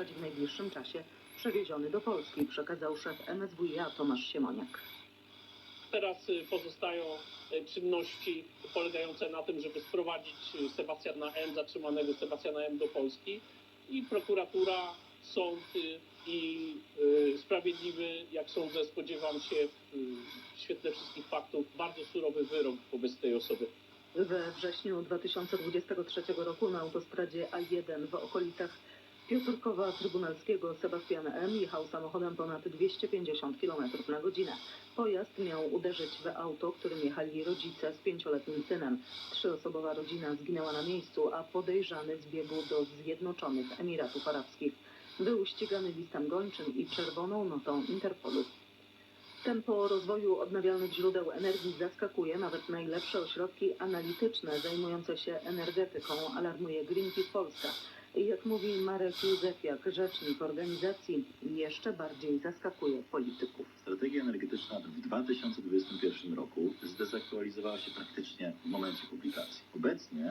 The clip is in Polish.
zostać w najbliższym czasie przewieziony do Polski, przekazał szef MSWiA Tomasz Siemoniak. Teraz y, pozostają y, czynności polegające na tym, żeby sprowadzić y, Sebastiana M., zatrzymanego Sebastiana M. do Polski i prokuratura, sąd i sprawiedliwy, jak sądzę, spodziewam się w świetle wszystkich faktów, bardzo surowy wyrok wobec tej osoby. We wrześniu 2023 roku na autostradzie A1 w okolicach Piotrkowa Trybunalskiego Sebastian M. jechał samochodem ponad 250 km na godzinę. Pojazd miał uderzyć w auto, którym jechali rodzice z pięcioletnim synem. Trzyosobowa rodzina zginęła na miejscu, a podejrzany zbiegł do Zjednoczonych Emiratów Arabskich. Był ścigany listem gończym i czerwoną notą Interpolu. Tempo rozwoju odnawialnych źródeł energii zaskakuje nawet najlepsze ośrodki analityczne zajmujące się energetyką, alarmuje Greenpeace Polska. Jak mówi Marek Józefiak, rzecznik organizacji, jeszcze bardziej zaskakuje polityków. Strategia energetyczna w 2021 roku zdezaktualizowała się praktycznie w momencie publikacji. Obecnie